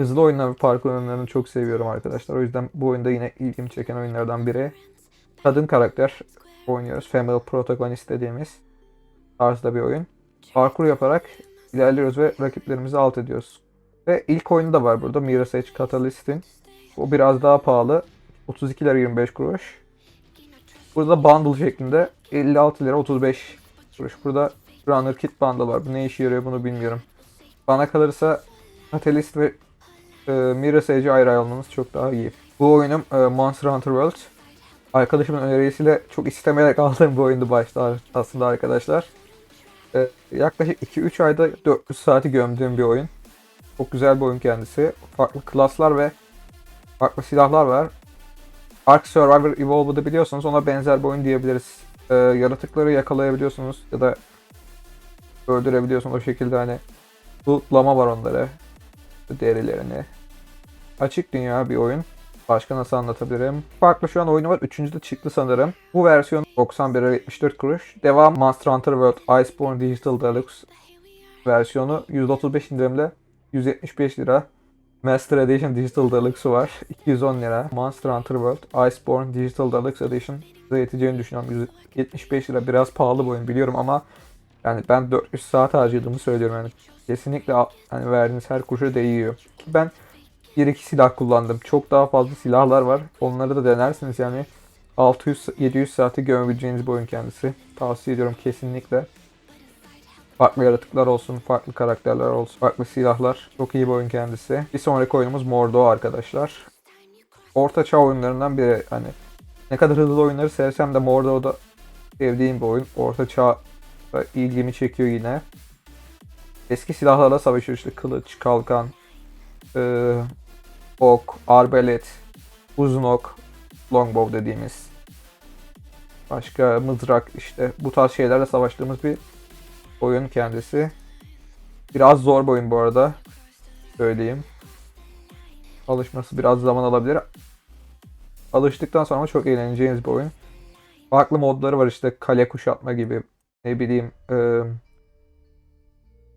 Hızlı oyunlar ve parkur oyunlarını çok seviyorum arkadaşlar. O yüzden bu oyunda yine ilgimi çeken oyunlardan biri. Kadın karakter oynuyoruz. Female protagonist dediğimiz tarzda bir oyun. Parkur yaparak ilerliyoruz ve rakiplerimizi alt ediyoruz. Ve ilk oyunu da var burada. Mirror's Edge Catalyst'in. O biraz daha pahalı. 32 lira 25 kuruş. Burada bundle şeklinde 56 lira 35 kuruş. Burada Runner Kit bundle var. Bu ne işe yarıyor bunu bilmiyorum. Bana kalırsa Catalyst ve e, Mirror's Edge'i ayrı almanız çok daha iyi. Bu oyunum e, Monster Hunter World. Arkadaşımın önerisiyle çok istemeyerek aldığım bir oyundu başta aslında arkadaşlar. E, yaklaşık 2-3 ayda 400 saati gömdüğüm bir oyun. Çok güzel bir oyun kendisi. Farklı klaslar ve farklı silahlar var. Ark Survivor Evolved'ı biliyorsanız ona benzer bir oyun diyebiliriz. E, yaratıkları yakalayabiliyorsunuz ya da öldürebiliyorsunuz o şekilde hani lootlama var onları derilerini. Açık dünya bir oyun. Başka nasıl anlatabilirim? Farklı şu an oyunu var. Üçüncü de çıktı sanırım. Bu versiyon 91 lira 74 kuruş. Devam Monster Hunter World Iceborne Digital Deluxe versiyonu %35 indirimle 175 lira. Master Edition Digital Deluxe'u var. 210 lira. Monster Hunter World Iceborne Digital Deluxe Edition size yeteceğini düşünüyorum. 175 lira biraz pahalı bir oyun biliyorum ama yani ben 400 saat harcadığımı söylüyorum yani. Kesinlikle hani verdiğiniz her kuruşa değiyor. Ki ben 1-2 silah kullandım. Çok daha fazla silahlar var. Onları da denersiniz yani. 600-700 saati gömebileceğiniz bir oyun kendisi. Tavsiye ediyorum kesinlikle. Farklı yaratıklar olsun, farklı karakterler olsun, farklı silahlar. Çok iyi bir oyun kendisi. Bir sonraki oyunumuz Mordo arkadaşlar. Orta çağ oyunlarından biri. Hani ne kadar hızlı oyunları sevsem de Mordo da sevdiğim bir oyun. Orta çağ ilgimi çekiyor yine. Eski silahlarla savaşıyor işte kılıç, kalkan, ok, arbelet, uzun ok, longbow dediğimiz. Başka mızrak işte bu tarz şeylerle savaştığımız bir oyun kendisi. Biraz zor bir oyun bu arada. Söyleyeyim. Alışması biraz zaman alabilir. Alıştıktan sonra çok eğleneceğiniz bir oyun. Farklı modları var işte kale kuşatma gibi. Ne bileyim e,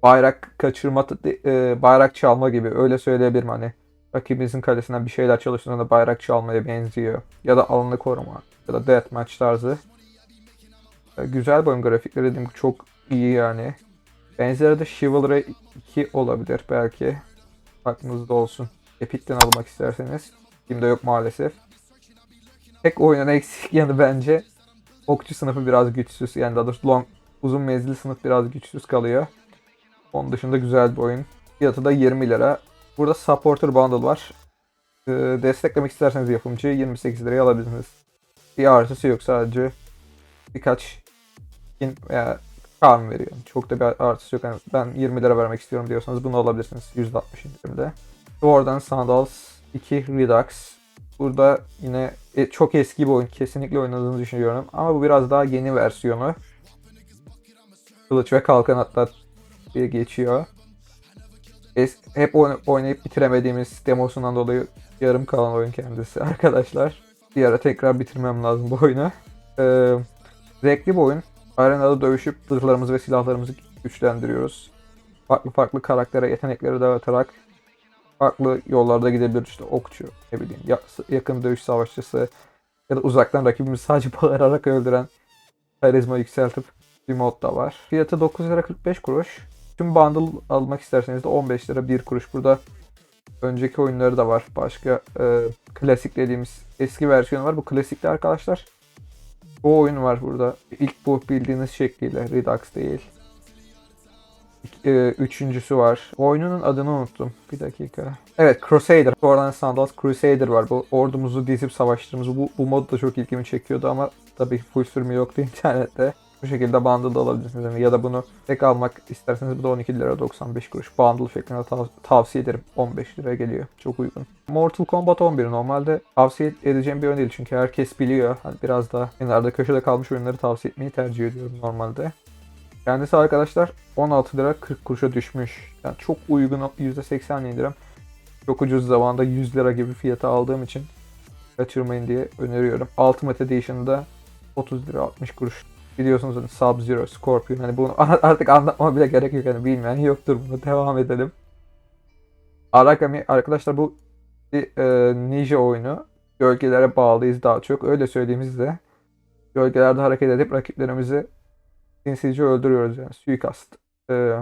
bayrak kaçırma, e, bayrak çalma gibi öyle söyleyebilirim hani. Rakibinizin kalesinden bir şeyler çalıştığında bayrak çalmaya benziyor. Ya da alanı koruma. Ya da deathmatch tarzı. E, güzel oyun grafikleri dediğim gibi çok iyi yani. Benzeri de Chivalry 2 olabilir belki. Aklınızda olsun. Epic'ten almak isterseniz. Kimde yok maalesef. Tek oyunun eksik yanı bence okçu sınıfı biraz güçsüz. Yani daha doğrusu long, uzun menzilli sınıf biraz güçsüz kalıyor. Onun dışında güzel bir oyun. Fiyatı da 20 lira. Burada Supporter Bundle var. Ee, desteklemek isterseniz yapımcıyı 28 liraya alabilirsiniz. Bir artısı yok sadece birkaç bin veya kan veriyor. Çok da bir artısı yok. Yani ben 20 lira vermek istiyorum diyorsanız bunu alabilirsiniz. %60 indirimde. Oradan Sandals 2 Redux. Burada yine e, çok eski bir oyun. Kesinlikle oynadığınızı düşünüyorum. Ama bu biraz daha yeni versiyonu. Kılıç ve kalkan hatta bir geçiyor. Es, hep oynayıp bitiremediğimiz demosundan dolayı yarım kalan oyun kendisi arkadaşlar. Bir ara tekrar bitirmem lazım bu oyunu. Ee, zevkli bir oyun. Arenada dövüşüp zırhlarımızı ve silahlarımızı güçlendiriyoruz. Farklı farklı karaktere yetenekleri dağıtarak farklı yollarda gidebiliriz. İşte okçu, ne bileyim, yakın dövüş savaşçısı ya da uzaktan rakibimizi sadece bağırarak öldüren karizma yükseltip bir mod da var. Fiyatı 9 lira 45 kuruş. Tüm bundle almak isterseniz de 15 lira 1 kuruş. Burada önceki oyunları da var. Başka e, klasik dediğimiz eski versiyonu var. Bu klasikte arkadaşlar. Bu oyun var burada. İlk bu bildiğiniz şekliyle. Redux değil. E, üçüncüsü var. Oyunun adını unuttum. Bir dakika. Evet Crusader. Oradan Sandals Crusader var. Bu ordumuzu dizip savaştığımız bu, bu mod da çok ilgimi çekiyordu ama tabii full sürümü yoktu internette. Bu şekilde bundle da alabilirsiniz. Ya da bunu tek almak isterseniz bu da 12 lira 95 kuruş. Bundle şeklinde tav- tavsiye ederim. 15 liraya geliyor. Çok uygun. Mortal Kombat 11 normalde tavsiye edeceğim bir oyun değil. Çünkü herkes biliyor. Hani biraz daha kenarda köşede kalmış oyunları tavsiye etmeyi tercih ediyorum normalde. Kendisi arkadaşlar 16 lira 40 kuruşa düşmüş. Yani çok uygun %80 indirim. Çok ucuz zamanda 100 lira gibi fiyata aldığım için kaçırmayın diye öneriyorum. Ultimate Edition'da 30 lira 60 kuruş biliyorsunuz Sub-Zero, Scorpion hani bunu artık anlatmama bile gerek yok hani bilmeyen yoktur bunu devam edelim. Aragami arkadaşlar bu e, ninja oyunu. Gölgelere bağlıyız daha çok. Öyle söylediğimizde gölgelerde hareket edip rakiplerimizi sinsice öldürüyoruz yani suikast. E,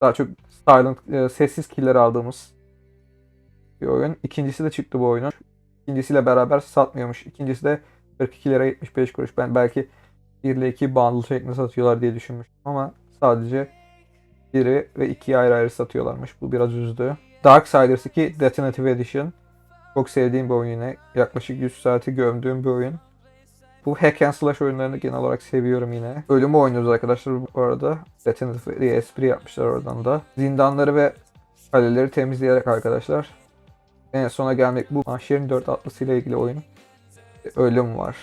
daha çok silent, e, sessiz killer aldığımız bir oyun. İkincisi de çıktı bu oyunun. İkincisiyle beraber satmıyormuş. İkincisi de 42 lira 75 kuruş. Ben belki 1 ile 2 bundle şeklinde satıyorlar diye düşünmüştüm ama sadece biri ve 2'yi ayrı ayrı satıyorlarmış. Bu biraz üzdü. Darksiders 2 Definitive Edition. Çok sevdiğim bir oyun yine. Yaklaşık 100 saati gömdüğüm bir oyun. Bu hack and slash oyunlarını genel olarak seviyorum yine. Ölümü oynuyoruz arkadaşlar bu arada. Definitive diye espri yapmışlar oradan da. Zindanları ve kaleleri temizleyerek arkadaşlar. En sona gelmek bu Mahşer'in 4 atlısı ile ilgili oyun. Ölüm var.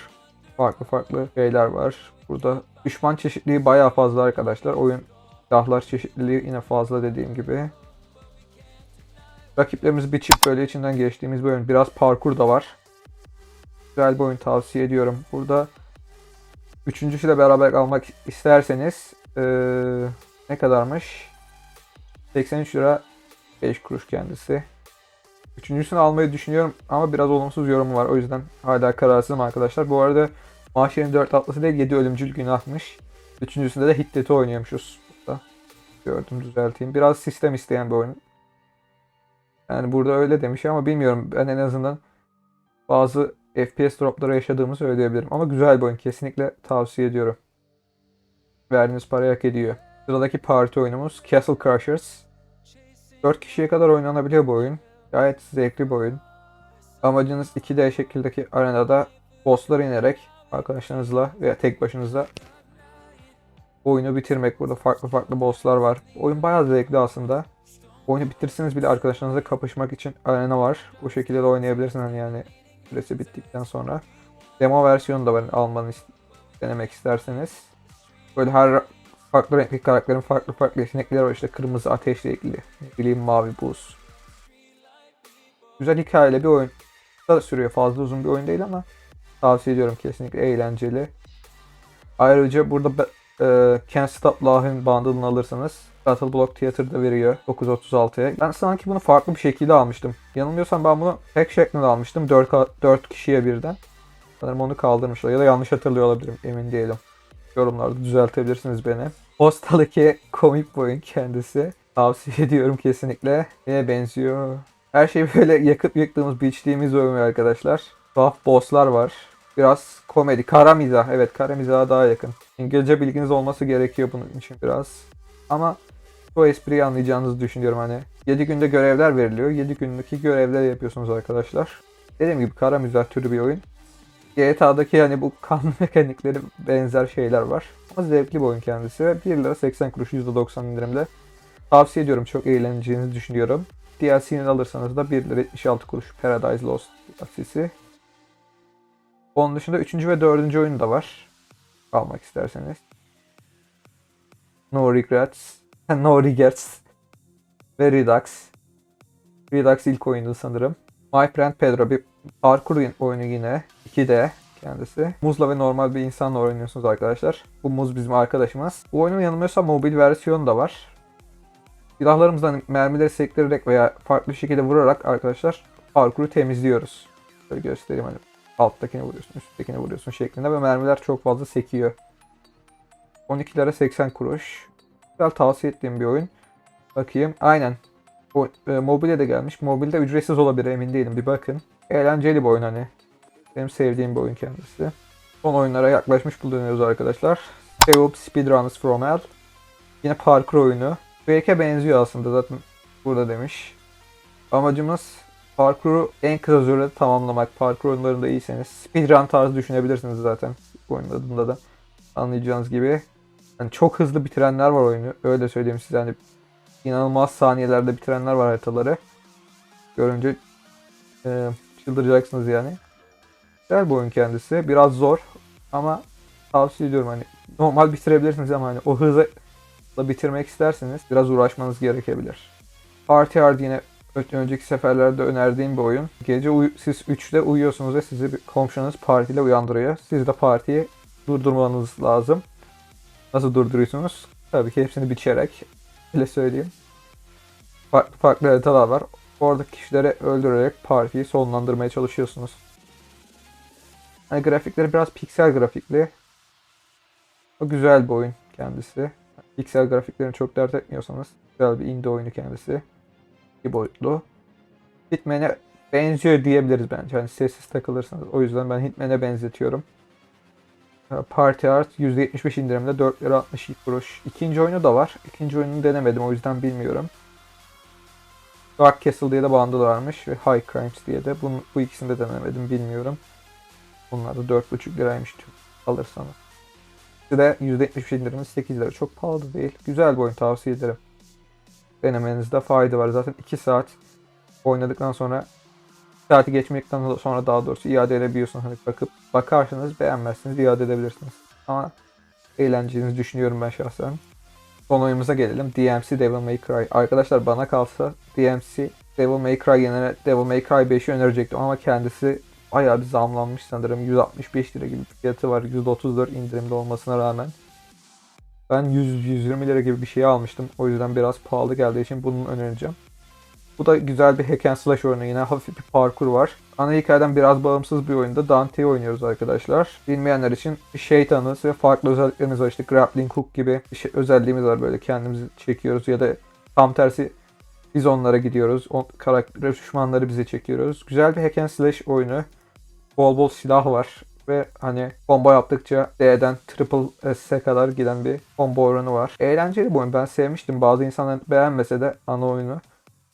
Farklı farklı şeyler var. Burada düşman çeşitliliği bayağı fazla arkadaşlar. Oyun silahlar çeşitliliği yine fazla dediğim gibi. Rakiplerimiz bir çift böyle içinden geçtiğimiz bir oyun. Biraz parkur da var. Güzel bir oyun tavsiye ediyorum. Burada üçüncüsüyle beraber almak isterseniz eee, ne kadarmış? 83 lira 5 kuruş kendisi. Üçüncüsünü almayı düşünüyorum ama biraz olumsuz yorumu var. O yüzden hala kararsızım arkadaşlar. Bu arada Mahşer'in 4 atlısı değil 7 ölümcül günahmış. Üçüncüsünde de Hiddet'i oynuyormuşuz. Burada. Gördüm düzelteyim. Biraz sistem isteyen bir oyun. Yani burada öyle demiş ama bilmiyorum. Ben en azından bazı FPS dropları yaşadığımı söyleyebilirim. Ama güzel bir oyun. Kesinlikle tavsiye ediyorum. Verdiğiniz parayı hak ediyor. Sıradaki parti oyunumuz Castle Crushers. 4 kişiye kadar oynanabiliyor bu oyun. Gayet zevkli bir oyun. Amacınız 2D şekildeki arenada bosslar inerek arkadaşlarınızla veya tek başınıza oyunu bitirmek. Burada farklı farklı bosslar var. Oyun bayağı zevkli aslında. Oyunu bitirseniz bile arkadaşlarınızla kapışmak için arena var. Bu şekilde de oynayabilirsiniz yani süresi bittikten sonra. Demo versiyonu da var almanı ist- denemek isterseniz. Böyle her farklı renkli karakterin farklı farklı yetenekleri var. İşte kırmızı ateşle ilgili. Ne bileyim mavi buz. Güzel hikayeli bir oyun. Da sürüyor. Fazla uzun bir oyun değil ama tavsiye ediyorum kesinlikle eğlenceli. Ayrıca burada e, Can't Stop Laughing bundle'ını alırsanız Battle Block Theater'da veriyor 936'ya. Ben sanki bunu farklı bir şekilde almıştım. Yanılmıyorsam ben bunu tek şeklinde almıştım 4, 4 kişiye birden. Sanırım onu kaldırmışlar ya da yanlış hatırlıyor olabilirim emin değilim. Yorumlarda düzeltebilirsiniz beni. Postal 2 komik bir oyun kendisi. Tavsiye ediyorum kesinlikle. Neye benziyor? Her şey böyle yakıp yıktığımız, biçtiğimiz oyun arkadaşlar. Tuhaf bosslar var. Biraz komedi, kara mizah. Evet kara mizaha daha yakın. İngilizce bilginiz olması gerekiyor bunun için biraz. Ama bu espriyi anlayacağınızı düşünüyorum hani. 7 günde görevler veriliyor. 7 günlük görevler yapıyorsunuz arkadaşlar. Dediğim gibi kara mizah türü bir oyun. GTA'daki hani bu kanun mekanikleri benzer şeyler var. Ama zevkli bir oyun kendisi. ve 1 lira 80 kuruş %90 indirimde. Tavsiye ediyorum. Çok eğleneceğinizi düşünüyorum. DLC'ni alırsanız da 1 lira 76 kuruş Paradise Lost DLC'si. Onun dışında 3. ve 4. oyun da var. Almak isterseniz. No Regrets. no Regrets. Ve Redux. Redux ilk oyundu sanırım. My Friend Pedro bir parkur oyunu yine. 2D kendisi. Muzla ve normal bir insanla oynuyorsunuz arkadaşlar. Bu muz bizim arkadaşımız. Bu oyunun yanılmıyorsam mobil versiyonu da var. Silahlarımızdan mermileri sektirerek veya farklı şekilde vurarak arkadaşlar parkuru temizliyoruz. Şöyle göstereyim hani alttakini vuruyorsun, üsttekini vuruyorsun şeklinde ve mermiler çok fazla sekiyor. 12 lira 80 kuruş. Güzel tavsiye ettiğim bir oyun. Bakayım. Aynen. O, e, mobile de gelmiş. Mobilde ücretsiz olabilir emin değilim. Bir bakın. Eğlenceli bir oyun hani. Benim sevdiğim bir oyun kendisi. Son oyunlara yaklaşmış bulunuyoruz arkadaşlar. Seoul Speedrunners From Hell. Yine parkur oyunu. Quake'e benziyor aslında zaten burada demiş. Amacımız parkuru en kısa sürede tamamlamak. Parkur oyunlarında iyiyseniz speedrun tarzı düşünebilirsiniz zaten. Bu oyunun adında da anlayacağınız gibi. Yani çok hızlı bitirenler var oyunu. Öyle söyleyeyim size. Hani inanılmaz saniyelerde bitirenler var haritaları. Görünce e, çıldıracaksınız yani. Güzel bir oyun kendisi. Biraz zor ama tavsiye ediyorum hani normal bitirebilirsiniz ama hani o hızı da bitirmek isterseniz biraz uğraşmanız gerekebilir. Hard yine önceki seferlerde önerdiğim bir oyun. Gece uy- siz 3'te uyuyorsunuz ve sizi bir komşunuz partiyle uyandırıyor. Siz de partiyi durdurmanız lazım. Nasıl durduruyorsunuz? Tabii ki hepsini biçerek. Öyle söyleyeyim. Farklı farklı haritalar var. oradaki kişileri öldürerek partiyi sonlandırmaya çalışıyorsunuz. Hani grafikleri biraz piksel grafikli. O güzel bir oyun kendisi. Piksel grafiklerini çok dert etmiyorsanız güzel bir indie oyunu kendisi. İki boyutlu. Hitman'e benziyor diyebiliriz bence. Hani sessiz takılırsanız. O yüzden ben Hitman'e benzetiyorum. Party Art %75 indirimde 4 lira 62 kuruş. İkinci oyunu da var. İkinci oyununu denemedim o yüzden bilmiyorum. Dark Castle diye de bundle varmış ve High Crimes diye de. Bunu, bu ikisini de denemedim bilmiyorum. Bunlar da 4,5 liraymış alırsanız. Bir de %75 indirimde 8 lira. Çok pahalı değil. Güzel bir oyun tavsiye ederim. Denemenizde fayda var. Zaten 2 saat oynadıktan sonra saati geçmekten sonra daha doğrusu iade edebiliyorsunuz. Hani bakıp bakarsanız beğenmezsiniz iade edebilirsiniz. Ama eğleneceğinizi düşünüyorum ben şahsen. Son oyunumuza gelelim. DMC Devil May Cry. Arkadaşlar bana kalsa DMC Devil May Cry yerine Devil May Cry 5'i önerecektim ama kendisi bayağı bir zamlanmış sanırım. 165 lira gibi fiyatı var. %34 indirimde olmasına rağmen. Ben 100-120 lira gibi bir şey almıştım. O yüzden biraz pahalı geldiği için bunu önereceğim. Bu da güzel bir hack and slash oyunu. Yine hafif bir parkur var. Ana hikayeden biraz bağımsız bir oyunda Dante'yi oynuyoruz arkadaşlar. Bilmeyenler için şeytanız ve farklı özelliklerimiz var. İşte grappling hook gibi şey, özelliğimiz var. Böyle kendimizi çekiyoruz ya da tam tersi biz onlara gidiyoruz. O karakter düşmanları bize çekiyoruz. Güzel bir hack and slash oyunu. Bol bol silah var ve hani combo yaptıkça D'den triple S'e kadar giden bir combo oranı var. Eğlenceli bir oyun. Ben sevmiştim. Bazı insanlar beğenmese de ana oyunu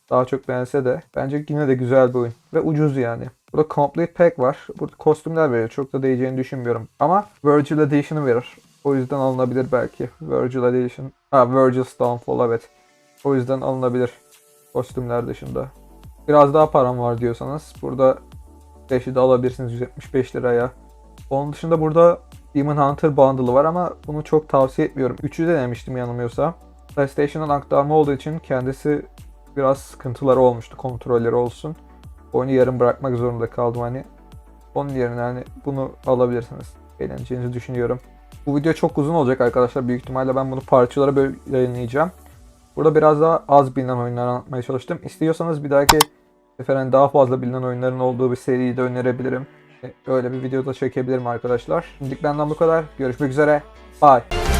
daha çok beğense de bence yine de güzel bir oyun. Ve ucuz yani. Burada Complete Pack var. Burada kostümler veriyor. Çok da değeceğini düşünmüyorum. Ama Virgil Edition'ı verir. O yüzden alınabilir belki. Virgil Edition. Ha Virgil's Downfall evet. O yüzden alınabilir. Kostümler dışında. Biraz daha param var diyorsanız burada 5'i de alabilirsiniz 175 liraya. Onun dışında burada Demon Hunter bundle'ı var ama bunu çok tavsiye etmiyorum. 3'ü denemiştim yanılmıyorsam. PlayStation'dan aktarma olduğu için kendisi biraz sıkıntıları olmuştu kontrolleri olsun. Oyunu yarım bırakmak zorunda kaldım hani. Onun yerine hani bunu alabilirsiniz. Eğleneceğinizi düşünüyorum. Bu video çok uzun olacak arkadaşlar. Büyük ihtimalle ben bunu parçalara böyle yayınlayacağım. Burada biraz daha az bilinen oyunlar anlatmaya çalıştım. İstiyorsanız bir dahaki sefer hani daha fazla bilinen oyunların olduğu bir seriyi de önerebilirim. Öyle bir video da çekebilirim arkadaşlar. Şimdilik benden bu kadar. Görüşmek üzere. Bye.